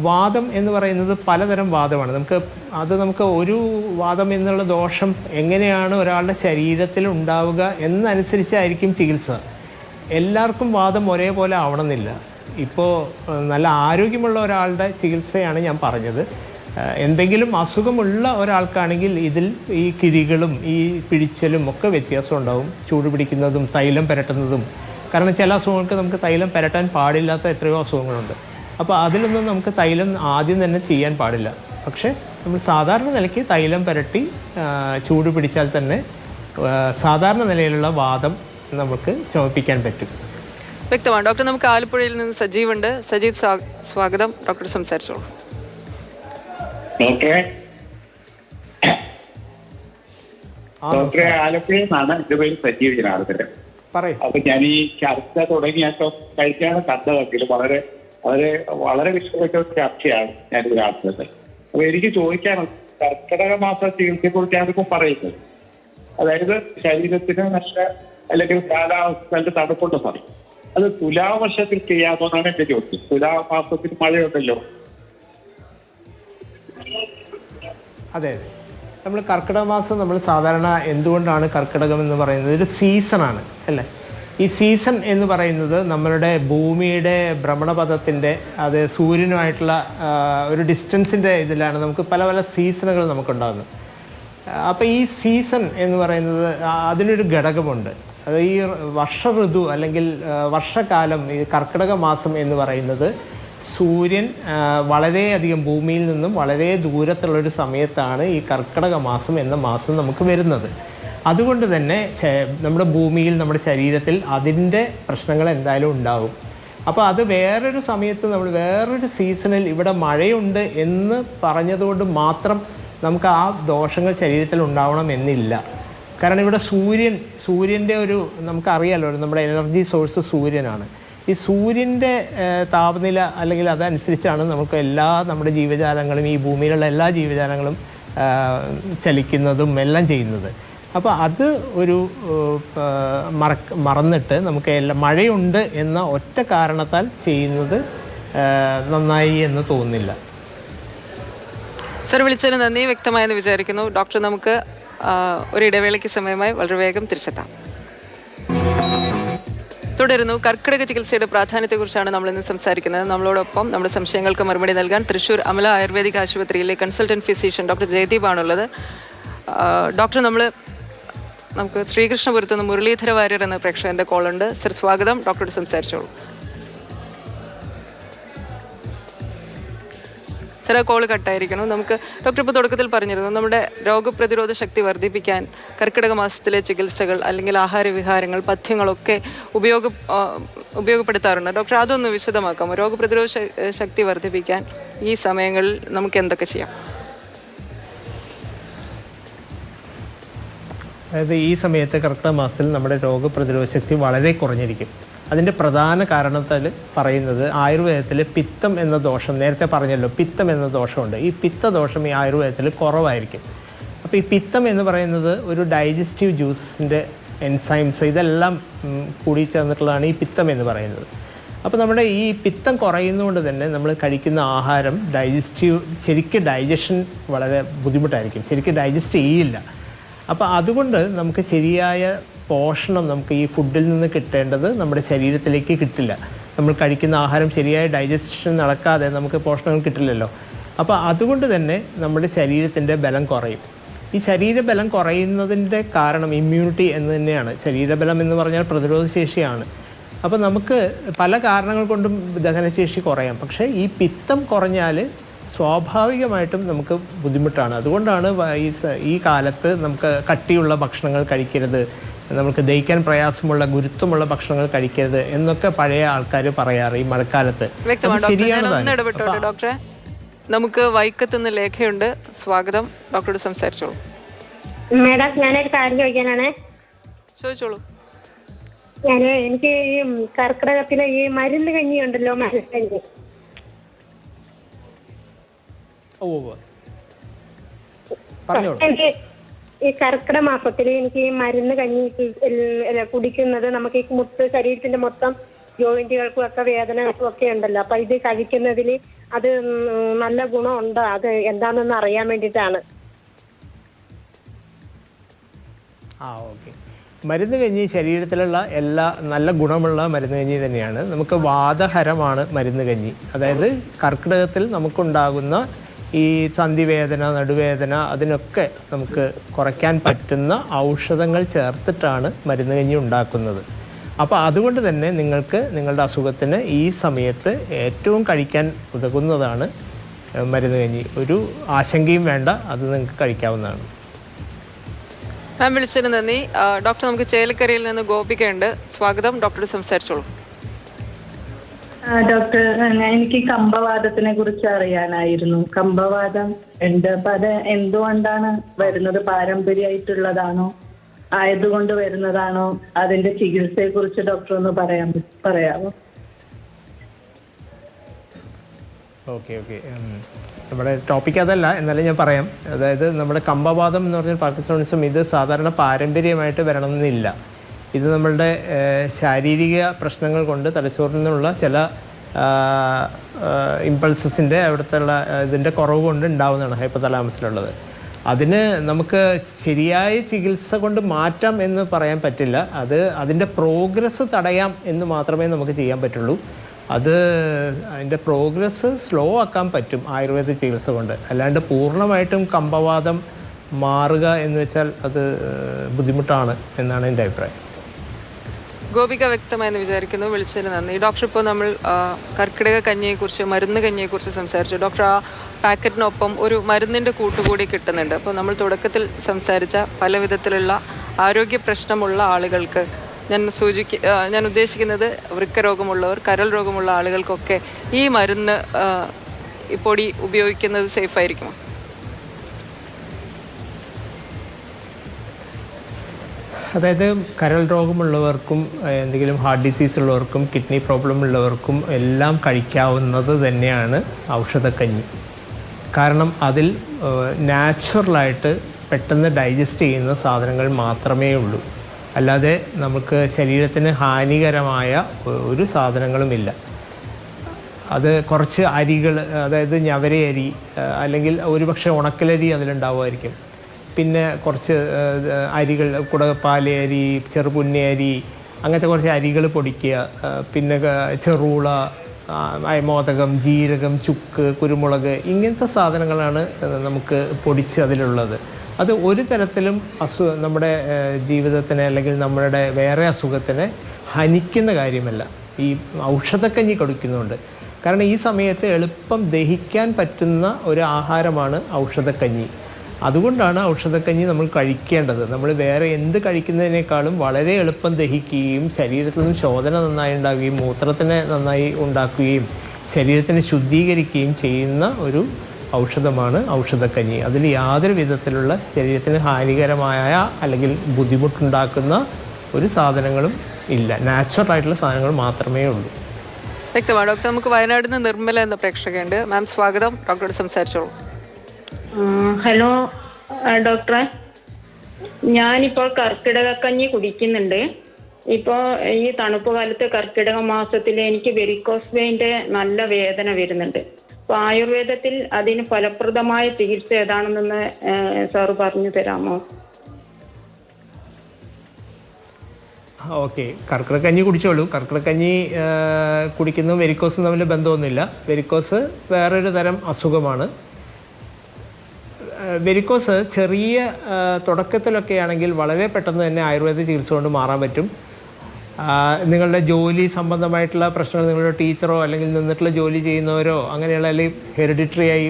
വാദം എന്ന് പറയുന്നത് പലതരം വാദമാണ്. നമുക്ക് അത് നമുക്ക് ഒരു വാദം എന്നുള്ള ദോഷം എങ്ങനെയാണ് ഒരാളുടെ ശരീരത്തിൽ ഉണ്ടാവുക എന്നനുസരിച്ചായിരിക്കും ചികിത്സ. എല്ലാവർക്കും വാദം ഒരേപോലെ ആവണമെന്നില്ല. ഇപ്പോൾ നല്ല ആരോഗ്യമുള്ള ഒരാളുടെ ചികിത്സയാണ് ഞാൻ പറഞ്ഞത്. എന്തെങ്കിലും അസുഖമുള്ള ഒരാൾക്കാണെങ്കിൽ ഇതിൽ ഈ കിഴികളും ഈ പിടിച്ചലും ഒക്കെ വ്യത്യാസം ഉണ്ടാവും. ചൂട് പിടിക്കുന്നതും തൈലം പുരട്ടുന്നതും കാരണം ചില അസുഖങ്ങൾക്ക് നമുക്ക് തൈലം പുരട്ടാൻ പാടില്ലാത്ത എത്രയോ അസുഖങ്ങളുണ്ട്. അപ്പോൾ അതിലൊന്നും നമുക്ക് തൈലം ആദ്യം തന്നെ ചെയ്യാൻ പാടില്ല. പക്ഷേ നമ്മൾ സാധാരണ നിലയ്ക്ക് തൈലം പുരട്ടി ചൂട് പിടിച്ചാൽ തന്നെ സാധാരണ നിലയിലുള്ള വാദം നമുക്ക് ശമിപ്പിക്കാൻ പറ്റും. വ്യക്തമാണ്. ഡോക്ടർ നമുക്ക് ആലപ്പുഴയിൽ നിന്ന് സജീവ് ഉണ്ട്. സജീവ് സ്വാഗതം. ഡോക്ടർ സംസാരിച്ചോളൂ. ഡോക്ടറെ? ആ ഡോക്ടറെ ആലപ്പുഴയിൽ നിന്നാണ് എന്റെ പേര് സജീവ് ജനാർദ്ദനൻ. പറയും അപ്പൊ ഞാൻ ഈ ചർച്ച തുടങ്ങിയപ്പോ കഴിക്കാണ് കണ്ടതെങ്കിലും വളരെ വളരെ വളരെ വിഷയപ്പെട്ട ഒരു ചർച്ചയാണ് ഞാൻ ഇത് കാണുന്നത് അപ്പൊ എനിക്ക് ചോദിക്കാനുള്ളത് കർക്കിടക മാസ ചികിത്സയെ കുറിച്ചാണ് ഇപ്പൊ പറയുന്നത്. അതായത് ശരീരത്തിന് നല്ല അല്ലെങ്കിൽ കാലാവസ്ഥ തണുപ്പുണ്ട് പറയും അത് തുലാവർഷത്തിൽ ചെയ്യാമെന്നാണ് എന്റെ ചോദ്യം. തുലാമാസത്തിൽ മഴയുണ്ടല്ലോ. അതെ അതെ. നമ്മൾ കർക്കിടക മാസം നമ്മൾ സാധാരണ എന്തുകൊണ്ടാണ് കർക്കിടകം എന്ന് പറയുന്നത്? ഒരു സീസണാണ് അല്ലേ? ഈ സീസൺ എന്ന് പറയുന്നത് നമ്മളുടെ ഭൂമിയുടെ ഭ്രമണപഥത്തിന്റെ അത് സൂര്യനുമായിട്ടുള്ള ഒരു ഡിസ്റ്റൻസിന്റെ ഇതിലാണ് നമുക്ക് പല പല സീസണുകൾ നമുക്കുണ്ടാകുന്നത്. അപ്പോൾ ഈ സീസൺ എന്ന് പറയുന്നത് അതിനൊരു ഘടകമുണ്ട്. അത് ഈ വർഷ ഋതു അല്ലെങ്കിൽ വർഷകാലം ഈ കർക്കിടക മാസം എന്ന് പറയുന്നത് സൂര്യൻ വളരെയധികം ഭൂമിയിൽ നിന്നും വളരെ ദൂരത്തുള്ളൊരു സമയത്താണ് ഈ കർക്കിടക മാസം എന്ന മാസം നമുക്ക് വരുന്നത്. അതുകൊണ്ട് തന്നെ നമ്മുടെ ഭൂമിയിൽ നമ്മുടെ ശരീരത്തിൽ അതിന്റെ പ്രശ്നങ്ങൾ എന്തായാലും ഉണ്ടാകും അപ്പോൾ അത് വേറൊരു സമയത്ത് നമ്മൾ വേറൊരു സീസണിൽ ഇവിടെ മഴയുണ്ട് എന്ന് പറഞ്ഞതുകൊണ്ട് മാത്രം നമുക്ക് ആ ദോഷങ്ങൾ ശരീരത്തിൽ ഉണ്ടാവണം എന്നില്ല. കാരണം ഇവിടെ സൂര്യൻ സൂര്യന്റെ ഒരു നമുക്കറിയാലോ നമ്മുടെ എനർജി സോഴ്സ് സൂര്യനാണ്. ഈ സൂര്യന്റെ താപനില അല്ലെങ്കിൽ അതനുസരിച്ചാണ് നമുക്ക് എല്ലാ നമ്മുടെ ജീവജാലങ്ങളും ഈ ഭൂമിയിലുള്ള എല്ലാ ജീവജാലങ്ങളും ചലിക്കുന്നതും എല്ലാം ചെയ്യുന്നത്. അപ്പോൾ അത് ഒരു മറ മറന്നിട്ട് നമുക്ക് എല്ലാ മഴയുണ്ട് എന്ന ഒറ്റ കാരണത്താൽ ചെയ്യുന്നത് നന്നായി എന്ന് തോന്നുന്നില്ല. സർ വിളിച്ചതിന് നന്ദി വ്യക്തമായെന്ന് വിചാരിക്കുന്നു. ഡോക്ടർ നമുക്ക് ഒരു ഇടവേളയ്ക്ക് സമയമായി വളരെ വേഗം തിരിച്ചെത്താം. തുടരുന്നു. കർക്കിടക ചികിത്സയുടെ പ്രാധാന്യത്തെക്കുറിച്ചാണ് നമ്മൾ ഇന്ന് സംസാരിക്കുന്നത്. നമ്മളോടൊപ്പം നമ്മുടെ സംശയങ്ങൾക്ക് മറുപടി നൽകാൻ തൃശൂർ അമല ആയുർവേദിക് ആശുപത്രിയിലെ കൺസൾട്ടന്റ് ഫിസിഷ്യൻ ഡോക്ടർ ജയദീപാണുള്ളത് ഡോക്ടർ നമ്മൾ നമുക്ക് ശ്രീകൃഷ്ണപുരത്ത് നിന്ന് മുരളീധര വാര്യർ എന്ന പ്രേക്ഷകന്റെ കോളുണ്ട്. സർ സ്വാഗതം. ഡോക്ടറോട് സംസാരിച്ചോളൂ. സാർ കോൾ കട്ടായിരിക്കണം നമുക്ക് ഡോക്ടർ ഇപ്പോൾ തുടക്കത്തിൽ പറഞ്ഞിരുന്നു നമ്മുടെ രോഗപ്രതിരോധ ശക്തി വർദ്ധിപ്പിക്കാൻ കർക്കിടക മാസത്തിലെ ചികിത്സകൾ അല്ലെങ്കിൽ ആഹാരവിഹാരങ്ങൾ പഥ്യങ്ങളൊക്കെ ഉപയോഗ ഉപയോഗപ്പെടുത്താറുണ്ട്. ഡോക്ടർ അതൊന്ന് വിശദമാക്കാമോ? രോഗപ്രതിരോധ ശക്തി വർദ്ധിപ്പിക്കാൻ ഈ സമയങ്ങളിൽ നമുക്ക് എന്തൊക്കെ ചെയ്യാം? അതായത് ഈ സമയത്ത് കർക്കിടക മാസത്തിൽ നമ്മുടെ രോഗപ്രതിരോധ ശക്തി വളരെ കുറഞ്ഞിരിക്കും. അതിന്റെ പ്രധാന കാരണത്തിൽ പറയുന്നത് ആയുർവേദത്തിൽ പിത്തം എന്ന ദോഷം നേരത്തെ പറഞ്ഞല്ലോ പിത്തം എന്ന ദോഷമുണ്ട്. ഈ പിത്ത ദോഷം ഈ ആയുർവേദത്തിൽ കുറവായിരിക്കും. അപ്പോൾ ഈ പിത്തം എന്ന് പറയുന്നത് ഒരു ഡൈജസ്റ്റീവ് ജ്യൂസിന്റെ എൻസൈംസ് ഇതെല്ലാം കൂടി ചേർന്നിട്ടുള്ളതാണ് ഈ പിത്തം എന്ന് പറയുന്നത്. അപ്പോൾ നമ്മുടെ ഈ പിത്തം കുറയുന്നതുകൊണ്ട് തന്നെ നമ്മൾ കഴിക്കുന്ന ആഹാരം ഡൈജസ്റ്റീവ് ശരിക്കും ഡൈജഷൻ വളരെ ബുദ്ധിമുട്ടായിരിക്കും. ശരിക്കും ഡൈജസ്റ്റ് ചെയ്യില്ല. അപ്പോൾ അതുകൊണ്ട് നമുക്ക് ശരിയായ പോഷണം നമുക്ക് ഈ ഫുഡിൽ നിന്ന് കിട്ടേണ്ടത് നമ്മുടെ ശരീരത്തിലേക്ക് കിട്ടില്ല. നമ്മൾ കഴിക്കുന്ന ആഹാരം ശരിയായ ഡൈജഷൻ നടക്കാതെ നമുക്ക് പോഷണങ്ങൾ കിട്ടില്ലല്ലോ. അപ്പോൾ അതുകൊണ്ട് തന്നെ നമ്മുടെ ശരീരത്തിന്റെ ബലം കുറയും. ഈ ശരീരബലം കുറയുന്നതിന്റെ കാരണം ഇമ്മ്യൂണിറ്റി എന്ന് തന്നെയാണ്. ശരീരബലം എന്ന് പറഞ്ഞാൽ പ്രതിരോധശേഷിയാണ്. അപ്പോൾ നമുക്ക് പല കാരണങ്ങൾ കൊണ്ടും ദഹനശേഷി കുറയാം. പക്ഷേ ഈ പിത്തം കുറഞ്ഞാൽ സ്വാഭാവികമായിട്ടും നമുക്ക് ബുദ്ധിമുട്ടാണ്. അതുകൊണ്ടാണ് ഈ ഈ കാലത്ത് നമുക്ക് കട്ടിയുള്ള ഭക്ഷണങ്ങൾ കഴിക്കരുത്. നമുക്ക് ദഹിക്കാൻ പ്രയാസമുള്ള ഗുരുത്വമുള്ള ഭക്ഷണങ്ങൾ കഴിക്കരുത് എന്നൊക്കെ പഴയ ആൾക്കാർ പറയാറ് ഈ മഴക്കാലത്ത്. ശരിയാണ് ഡോക്ടറെ? നമുക്ക് വൈക്കത്തുനിന്ന് ലേഖയുണ്ട്. സ്വാഗതം. ഡോക്ടറോട് സംസാരിച്ചോളൂ. മേഡം ഞാനൊരു കാര്യം ചോദിക്കാനാണ്. ചോദിച്ചോളൂ. ഞാൻ എനിക്ക് ഈ കർക്കിടകത്തിലെ ഈ മരുന്ന് കഞ്ഞി ഉണ്ടല്ലോ മരുന്ന് കഞ്ഞി. ഓ എനിക്ക് ഈ കർക്കിടക മാസത്തിൽ എനിക്ക് ഈ മരുന്ന് കഞ്ഞി കുടിക്കുന്നത് നമുക്ക് ഈ മുത്ത് ശരീരത്തിന്റെ മൊത്തം ജോയിന്റുകൾക്കും ഒക്കെ വേദനകൾക്കും ഒക്കെ ഉണ്ടല്ലോ. അപ്പൊ ഇത് കഴിക്കുന്നതിൽ അത് നല്ല ഗുണമുണ്ടോ? അത് എന്താണെന്ന് അറിയാൻ വേണ്ടിട്ടാണ് ആ ഓക്കെ. മരുന്ന് കഞ്ഞി ശരീരത്തിലുള്ള എല്ലാ നല്ല ഗുണമുള്ള മരുന്ന് കഞ്ഞി തന്നെയാണ്. നമുക്ക് വാദഹരമാണ് മരുന്ന് കഞ്ഞി. അതായത് കർക്കിടകത്തിൽ നമുക്കുണ്ടാകുന്ന ഈ സന്ധിവേദന നടുവേദന അതിനൊക്കെ നമുക്ക് കുറയ്ക്കാൻ പറ്റുന്ന ഔഷധങ്ങൾ ചേർത്തിട്ടാണ് മരുന്ന് കഞ്ഞി ഉണ്ടാക്കുന്നത്. അപ്പോൾ അതുകൊണ്ട് തന്നെ നിങ്ങൾക്ക് നിങ്ങളുടെ അസുഖത്തിന് ഈ സമയത്ത് ഏറ്റവും കഴിക്കാൻ ഉതകുന്നതാണ് മരുന്ന് കഞ്ഞി. ഒരു ആശങ്കയും വേണ്ട അത് നിങ്ങൾക്ക് കഴിക്കാവുന്നതാണ്. മാം വിളിച്ചതിന് നന്ദി. ഡോക്ടർ നമുക്ക് ചേലക്കരയിൽ നിന്ന് ഗോപികയുണ്ട്. സ്വാഗതം. ഡോക്ടർ സംസാരിച്ചോളൂ. ഡോക്ടർ എനിക്ക് കമ്പവാദത്തിനെ കുറിച്ച് അറിയാനായിരുന്നു. കമ്പവാദം ഉണ്ട്. അപ്പൊ അത് എന്തുകൊണ്ടാണ് വരുന്നത്? പാരമ്പര്യമായിട്ടുള്ളതാണോ? ആയതുകൊണ്ട് വരുന്നതാണോ? അതിന്റെ ചികിത്സയെ കുറിച്ച് ഡോക്ടർ ഒന്ന് പറയാൻ പറയാമോ ഓക്കെ ഓക്കെ. നമ്മുടെ ടോപ്പിക് അതല്ല. എന്നാലും ഞാൻ പറയാം. അതായത് നമ്മുടെ കമ്പവാദം എന്ന് പറഞ്ഞാൽ പാർക്കിൻസോണിസം ഇത് സാധാരണ പാരമ്പര്യമായിട്ട് വരണമെന്നില്ല. ഇത് നമ്മളുടെ ശാരീരിക പ്രശ്നങ്ങൾ കൊണ്ട് തലച്ചോറിൽ നിന്നുള്ള ചില ഇമ്പൾസസിന്റെ അവിടുത്തെ ഉള്ള ഇതിന്റെ കുറവ് കൊണ്ട് ഉണ്ടാവുന്നതാണ് ഹൈപ്പതലാമസിലുള്ളത് അതിന് നമുക്ക് ശരിയായ ചികിത്സ കൊണ്ട് മാറ്റാം എന്ന് പറയാൻ പറ്റില്ല. അത് അതിന്റെ പ്രോഗ്രസ് തടയാം എന്ന് മാത്രമേ നമുക്ക് ചെയ്യാൻ പറ്റുള്ളൂ. അത് അതിന്റെ പ്രോഗ്രസ് സ്ലോ ആക്കാൻ പറ്റും ആയുർവേദ ചികിത്സ കൊണ്ട്. അല്ലാണ്ട് പൂർണമായിട്ടും കമ്പവാദം മാറുക എന്ന് വെച്ചാൽ അത് ബുദ്ധിമുട്ടാണ് എന്നാണ് എന്റെ അഭിപ്രായം. ഗോപിക വ്യക്തമായെന്ന് വിചാരിക്കുന്നു. വിളിച്ചതിന് നന്ദി. ഡോക്ടർ ഇപ്പോൾ നമ്മൾ കർക്കിടക കഞ്ഞിയെക്കുറിച്ച് മരുന്ന് കഞ്ഞിയെക്കുറിച്ച് സംസാരിച്ചു. ഡോക്ടർ ആ പാക്കറ്റിനൊപ്പം ഒരു മരുന്നിന്റെ കൂട്ടുകൂടി കിട്ടുന്നുണ്ട്. അപ്പോൾ നമ്മൾ തുടക്കത്തിൽ സംസാരിച്ച പല വിധത്തിലുള്ള ആരോഗ്യ പ്രശ്നമുള്ള ആളുകൾക്ക് ഞാൻ സൂചിക്ക ഞാൻ ഉദ്ദേശിക്കുന്നത് വൃക്കരോഗമുള്ളവർ കരൾ രോഗമുള്ള ആളുകൾക്കൊക്കെ ഈ മരുന്ന് ഈ പൊടി ഉപയോഗിക്കുന്നത് സേഫ് അതായത് കരൾ രോഗമുള്ളവർക്കും എന്തെങ്കിലും ഹാർട്ട് ഡിസീസ് ഉള്ളവർക്കും കിഡ്നി പ്രോബ്ലം ഉള്ളവർക്കും എല്ലാം കഴിക്കാവുന്നത് തന്നെയാണ് ഔഷധക്കഞ്ഞി. കാരണം അതിൽ നാച്ചുറലായിട്ട് പെട്ടെന്ന് ഡൈജസ്റ്റ് ചെയ്യുന്ന സാധനങ്ങൾ മാത്രമേ ഉള്ളൂ. അല്ലാതെ നമുക്ക് ശരീരത്തിന് ഹാനികരമായ ഒരു സാധനങ്ങളുമില്ല. അത് കുറച്ച് അരികൾ അതായത് ഞവരയരി അല്ലെങ്കിൽ ഒരുപക്ഷെ ഉണക്കലരി അതിലുണ്ടാവുമായിരിക്കും. പിന്നെ കുറച്ച് അരികൾ കുടപ്പാല അരി ചെറുപുന്ന അരി അങ്ങനത്തെ കുറച്ച് അരികൾ പൊടിക്കുക പിന്നെ ചെറുള മോദകം ജീരകം ചുക്ക് കുരുമുളക് ഇങ്ങനത്തെ സാധനങ്ങളാണ് നമുക്ക് പൊടിച്ച് അതിലുള്ളത്. അത് ഒരു തരത്തിലും അസു നമ്മുടെ ജീവിതത്തിന് അല്ലെങ്കിൽ നമ്മുടെ വേറെ അസുഖത്തിന് ഹനിക്കുന്ന കാര്യമല്ല. ഈ ഔഷധക്കഞ്ഞി കൊടുക്കുന്നുണ്ട്. കാരണം ഈ സമയത്ത് എളുപ്പം ദഹിക്കാൻ പറ്റുന്ന ഒരു ആഹാരമാണ് ഔഷധക്കഞ്ഞി. അതുകൊണ്ടാണ് ഔഷധക്കഞ്ഞി നമ്മൾ കഴിക്കേണ്ടത്. നമ്മൾ വേറെ എന്ത് കഴിക്കുന്നതിനേക്കാളും വളരെ എളുപ്പം ദഹിക്കുകയും ശരീരത്തിൽ നിന്ന് ശോധന നന്നായി ഉണ്ടാകുകയും മൂത്രത്തിനെ നന്നായി ഉണ്ടാക്കുകയും ശരീരത്തിനെ ശുദ്ധീകരിക്കുകയും ചെയ്യുന്ന ഒരു ഔഷധമാണ് ഔഷധക്കഞ്ഞി. അതിൽ യാതൊരു വിധത്തിലുള്ള ശരീരത്തിന് ഹാനികരമായ അല്ലെങ്കിൽ ബുദ്ധിമുട്ടുണ്ടാക്കുന്ന ഒരു സാധനങ്ങളും ഇല്ല. നാച്ചുറൽ ആയിട്ടുള്ള സാധനങ്ങൾ മാത്രമേ ഉള്ളൂ. വ്യക്തമാണ്. ഡോക്ടർ നമുക്ക് വയനാട് നിന്ന് നിർമ്മല എന്ന പ്രേക്ഷകയുണ്ട്. മാം സ്വാഗതം. ഡോക്ടറോട് സംസാരിച്ചോളൂ. ഹലോ ഡോക്ടറെ. ഞാനിപ്പോൾ കർക്കിടകക്കഞ്ഞി കുടിക്കുന്നുണ്ട്. ഇപ്പോൾ ഈ തണുപ്പ് കാലത്ത് കർക്കിടക മാസത്തിൽ എനിക്ക് വെരിക്കോസ് വെയിന്റെ നല്ല വേദന വരുന്നുണ്ട്. അപ്പോൾ ആയുർവേദത്തിൽ അതിന് ഫലപ്രദമായ ചികിത്സ ഏതാണെന്നൊന്ന് സാറ് പറഞ്ഞു തരാമോ? ഓക്കെ. കർക്കിടക്കഞ്ഞി കുടിച്ചോളൂ. കർക്കിടക്കഞ്ഞി കുടിക്കുന്നതും വെരിക്കോസും തമ്മിൽ ബന്ധമൊന്നുമില്ല. വെരിക്കോസ് വേറൊരു തരം അസുഖമാണ്. വെരിക്കോസ് ചെറിയ തുടക്കത്തിലൊക്കെ ആണെങ്കിൽ വളരെ പെട്ടെന്ന് തന്നെ ആയുർവേദ ചികിത്സ കൊണ്ട് മാറാൻ പറ്റും. നിങ്ങളുടെ ജോലി സംബന്ധമായിട്ടുള്ള പ്രശ്നങ്ങൾ നിങ്ങളുടെ ടീച്ചറോ അല്ലെങ്കിൽ നിന്നിട്ടുള്ള ജോലി ചെയ്യുന്നവരോ അങ്ങനെയുള്ള അല്ലെങ്കിൽ ഹെറിഡിറ്ററി ആയി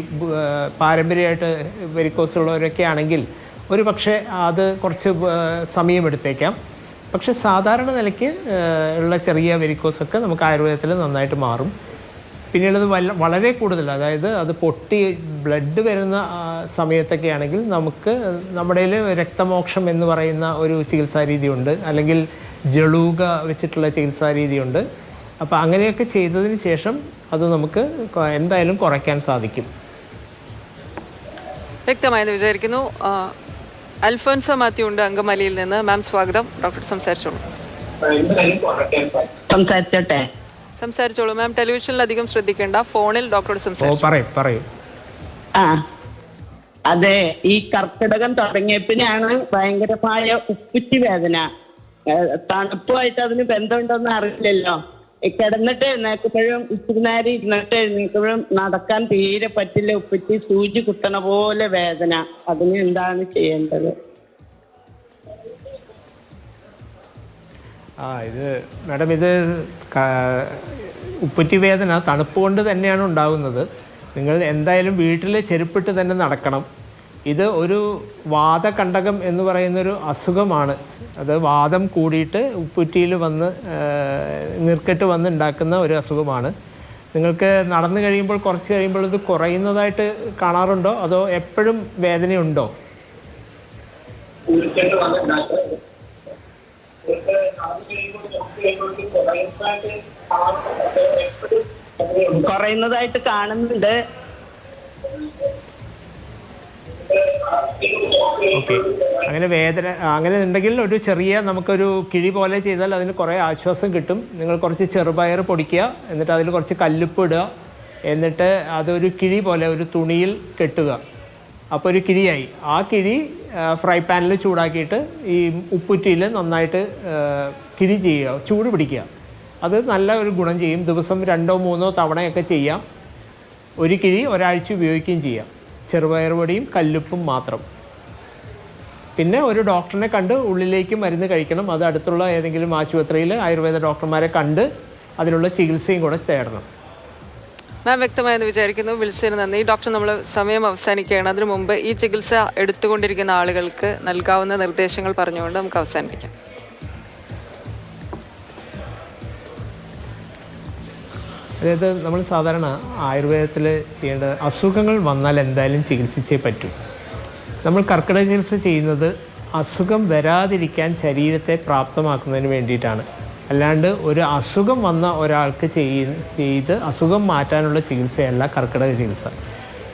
പാരമ്പര്യമായിട്ട് വെരിക്കോസ് ഉള്ളവരൊക്കെ ആണെങ്കിൽ ഒരു പക്ഷേ അത് കുറച്ച് സമയമെടുത്തേക്കാം പക്ഷെ സാധാരണ നിലയ്ക്ക് ഉള്ള ചെറിയ വെരിക്കോസൊക്കെ നമുക്ക് ആയുർവേദത്തിൽ നന്നായിട്ട് മാറും. പിന്നീടത് വല്ല വളരെ കൂടുതൽ. അതായത് അത് പൊട്ടി ബ്ലഡ് വരുന്ന സമയത്തൊക്കെ ആണെങ്കിൽ നമുക്ക് നമ്മുടെ രക്തമോക്ഷം എന്ന് പറയുന്ന ഒരു ചികിത്സാ രീതിയുണ്ട്. അല്ലെങ്കിൽ ജളൂക വെച്ചിട്ടുള്ള ചികിത്സാ രീതിയുണ്ട്. അപ്പോൾ അങ്ങനെയൊക്കെ ചെയ്തതിന് ശേഷം അത് നമുക്ക് എന്തായാലും കുറയ്ക്കാൻ സാധിക്കും. വ്യക്തമായെന്ന് വിചാരിക്കുന്നു. അൽഫോൻസ മാത്യു ഉണ്ട് അങ്കമാലിയിൽ നിന്ന്. മാം സ്വാഗതം. ഡോക്ടർ സംസാരിച്ചോളൂ. സംസാരിച്ചോട്ടെ. സംസാരിച്ചോളൂ. മാം ടെലിവിഷനിൽ അധികം ശ്രദ്ധിക്കേണ്ട ഫോണിൽ ഡോക്ടറോട് ഓ സംസാരിച്ചു പറയും പറയും. ആ അതെ ഈ കർക്കിടകം തുടങ്ങിയപ്പിനാണ് ഭയങ്കരമായ ഉപ്പുറ്റി വേദന. തണുപ്പുമായിട്ട് അതിന് ബന്ധമുണ്ടോന്ന് അറിയില്ലല്ലോ. കിടന്നിട്ട് എഴുന്നേക്കുമ്പോഴും നേരം ഇരുന്നിട്ട് എഴുന്നേക്കുമ്പോഴും നടക്കാൻ തീരെ പറ്റില്ല. ഉപ്പുറ്റി സൂചി കുത്തണ പോലെ വേദന. അതിന് എന്താണ് ചെയ്യേണ്ടത്? ആ ഇത് മാഡം ഇത് ഉപ്പറ്റി വേദന തണുപ്പ് കൊണ്ട് തന്നെയാണ് ഉണ്ടാകുന്നത് നിങ്ങൾ എന്തായാലും വീട്ടിൽ ചെരുപ്പിട്ട് തന്നെ നടക്കണം. ഇത് ഒരു വാദകണ്ടകം എന്ന് പറയുന്നൊരു അസുഖമാണ്. അത് വാദം കൂടിയിട്ട് ഉപ്പുറ്റിയിൽ വന്ന് നീർക്കെട്ട് വന്ന് ഉണ്ടാക്കുന്ന ഒരു അസുഖമാണ്. നിങ്ങൾക്ക് നടന്നു കഴിയുമ്പോൾ കുറച്ച് കഴിയുമ്പോൾ ഇത് കുറയുന്നതായിട്ട് കാണാറുണ്ടോ? അതോ എപ്പോഴും വേദനയുണ്ടോ? കുറയുന്നതായിട്ട് കാണുന്നുണ്ട്. ഓക്കെ. അങ്ങനെ വേദന അങ്ങനെ ഉണ്ടെങ്കിൽ ഒരു ചെറിയ നമുക്കൊരു കിഴി പോലെ ചെയ്താൽ അതിന് കുറേ ആശ്വാസം കിട്ടും. നിങ്ങൾ കുറച്ച് ചെറുപയർ പൊടിക്കുക എന്നിട്ട് അതിൽ കുറച്ച് കല്ലുപ്പ് ഇടുക എന്നിട്ട് അതൊരു കിഴി പോലെ ഒരു തുണിയിൽ കെട്ടുക. അപ്പോൾ ഒരു കിഴിയായി. ആ കിഴി ഫ്രൈ പാനിൽ ചൂടാക്കിയിട്ട് ഈ ഉപ്പുറ്റിയിൽ നന്നായിട്ട് കിഴി ചെയ്യുക ചൂട് പിടിക്കുക. അത് നല്ല ഒരു ഗുണം ചെയ്യും. ദിവസം രണ്ടോ മൂന്നോ തവണയൊക്കെ ചെയ്യാം. ഒരു കിഴി ഒരാഴ്ച ഉപയോഗിക്കുകയും ചെയ്യാം. ചെറുപയർ പൊടിയും കല്ലുപ്പും മാത്രം. പിന്നെ ഒരു ഡോക്ടറിനെ കണ്ട് ഉള്ളിലേക്ക് മരുന്ന് കഴിക്കണം. അത് അടുത്തുള്ള ഏതെങ്കിലും ആശുപത്രിയിൽ ആയുർവേദ ഡോക്ടർമാരെ കണ്ട് അതിനുള്ള ചികിത്സയും കൂടെ തേടണം. മാം വ്യക്തമായെന്ന് വിചാരിക്കുന്നു. വിളിച്ചതിന് നന്ദി. ഡോക്ടർ നമ്മൾ സമയം അവസാനിക്കുകയാണ്. അതിനു മുമ്പ് ഈ ചികിത്സ എടുത്തുകൊണ്ടിരിക്കുന്ന ആളുകൾക്ക് നൽകാവുന്ന നിർദ്ദേശങ്ങൾ പറഞ്ഞുകൊണ്ട് നമുക്ക് അവസാനിപ്പിക്കാം. അതായത് നമ്മൾ സാധാരണ ആയുർവേദത്തിൽ ചെയ്യേണ്ട അസുഖങ്ങൾ വന്നാൽ എന്തായാലും ചികിത്സിച്ചേ പറ്റൂ. നമ്മൾ കർക്കിടക ചികിത്സ ചെയ്യുന്നത് അസുഖം വരാതിരിക്കാൻ ശരീരത്തെ പ്രാപ്തമാക്കുന്നതിന് വേണ്ടിയിട്ടാണ്. അല്ലാണ്ട് ഒരു അസുഖം വന്ന ഒരാൾക്ക് ചെയ്യ ചെയ്ത് അസുഖം മാറ്റാനുള്ള ചികിത്സയല്ല കർക്കിടക ചികിത്സ.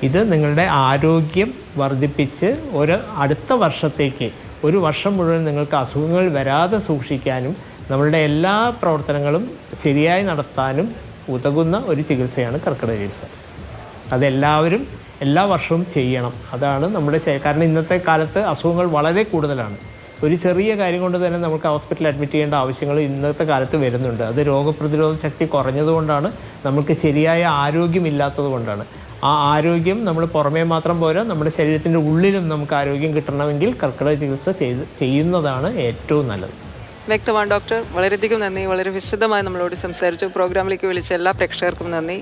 ഇത് നിങ്ങളുടെ ആരോഗ്യം വർദ്ധിപ്പിച്ച് ഒരു അടുത്ത വർഷത്തേക്ക് ഒരു വർഷം മുഴുവൻ നിങ്ങൾക്ക് അസുഖങ്ങൾ വരാതെ സൂക്ഷിക്കാനും നമ്മളുടെ എല്ലാ പ്രവർത്തനങ്ങളും ശരിയായി നടത്താനും ഉതകുന്ന ഒരു ചികിത്സയാണ് കർക്കിടക ചികിത്സ. അതെല്ലാവരും എല്ലാ വർഷവും ചെയ്യണം. അതാണ് നമ്മുടെ കാരണം ഇന്നത്തെ കാലത്ത് അസുഖങ്ങൾ വളരെ കൂടുതലാണ്. ഒരു ചെറിയ കാര്യം കൊണ്ട് തന്നെ നമുക്ക് ഹോസ്പിറ്റലിൽ അഡ്മിറ്റ് ചെയ്യേണ്ട ആവശ്യങ്ങൾ ഇന്നത്തെ കാലത്ത് വരുന്നുണ്ട്. അത് രോഗപ്രതിരോധ ശക്തി കുറഞ്ഞതുകൊണ്ടാണ് നമുക്ക് ശരിയായ ആരോഗ്യമില്ലാത്തത് കൊണ്ടാണ്. ആ ആരോഗ്യം നമ്മൾ പുറമേ മാത്രം പോരാ നമ്മുടെ ശരീരത്തിന്റെ ഉള്ളിലും നമുക്ക് ആരോഗ്യം കിട്ടണമെങ്കിൽ കർക്കിടക ചികിത്സ ചെയ്ത് ചെയ്യുന്നതാണ് ഏറ്റവും നല്ലത്. വ്യക്തമാണ് ഡോക്ടർ. വളരെയധികം നന്ദി. വളരെ വിശദമായി നമ്മളോട് സംസാരിച്ചു. പ്രോഗ്രാമിലേക്ക് വിളിച്ച എല്ലാ പ്രേക്ഷകർക്കും നന്ദി.